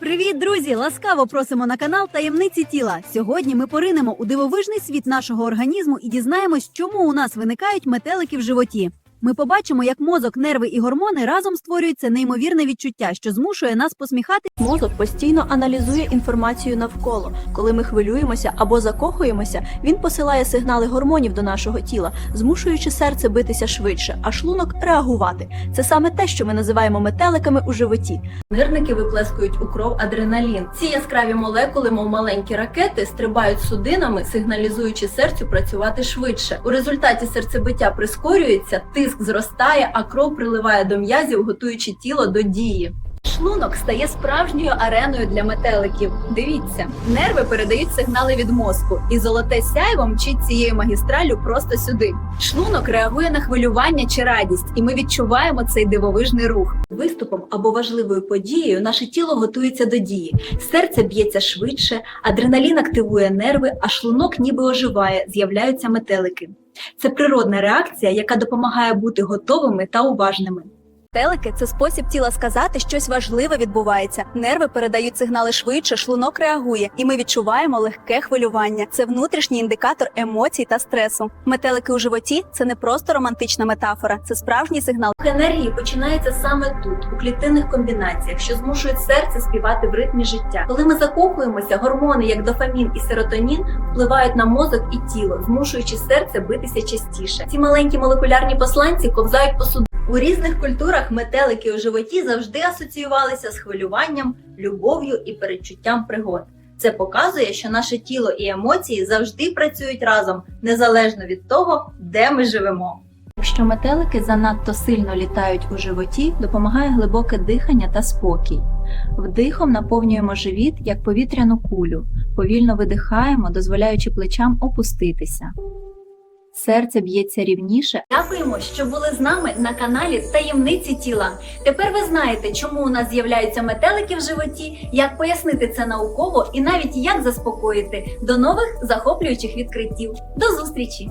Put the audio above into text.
Привіт, друзі! Ласкаво просимо на канал Таємниці тіла. Сьогодні ми поринемо у дивовижний світ нашого організму і дізнаємось, чому у нас виникають метелики в животі. Ми побачимо, як мозок, нерви і гормони разом створюють неймовірне відчуття, що змушує нас посміхати. Мозок постійно аналізує інформацію навколо. Коли ми хвилюємося або закохуємося, він посилає сигнали гормонів до нашого тіла, змушуючи серце битися швидше, а шлунок реагувати. Це саме те, що ми називаємо метеликами у животі. Нирники виплескують у кров адреналін. Ці яскраві молекули, мов маленькі ракети, стрибають судинами, сигналізуючи серцю працювати швидше. У результаті серцебиття прискорюється, тиск зростає, а кров приливає до м'язів, готуючи тіло до дії. Шлунок стає справжньою ареною для метеликів. Дивіться, нерви передають сигнали від мозку, і золоте сяйво мчить цією магістралю просто сюди. Шлунок реагує на хвилювання чи радість, і ми відчуваємо цей дивовижний рух. Виступом або важливою подією наше тіло готується до дії. Серце б'ється швидше, адреналін активує нерви, а шлунок ніби оживає, з'являються метелики. Це природна реакція, яка допомагає бути готовими та уважними. Метелики – це спосіб тіла сказати, щось важливе відбувається. Нерви передають сигнали швидше, шлунок реагує, і ми відчуваємо легке хвилювання. Це внутрішній індикатор емоцій та стресу. Метелики у животі це не просто романтична метафора, це справжній сигнал. Енергії починається саме тут, у клітинних комбінаціях, що змушують серце співати в ритмі життя. Коли ми закохуємося, гормони, як дофамін і серотонін, впливають на мозок і тіло, змушуючи серце битися частіше. Ці маленькі молекулярні посланці ковзають по суду. У різних культурах метелики у животі завжди асоціювалися з хвилюванням, любов'ю і передчуттям пригод. Це показує, що наше тіло і емоції завжди працюють разом, незалежно від того, де ми живемо. Якщо метелики занадто сильно літають у животі, допомагає глибоке дихання та спокій. Вдихом наповнюємо живіт як повітряну кулю, повільно видихаємо, дозволяючи плечам опуститися. Серце б'ється рівніше. Дякуємо, що були з нами на каналі Таємниці тіла. Тепер ви знаєте, чому у нас з'являються метелики в животі, як пояснити це науково і навіть як заспокоїти. До нових захоплюючих відкриттів. До зустрічі!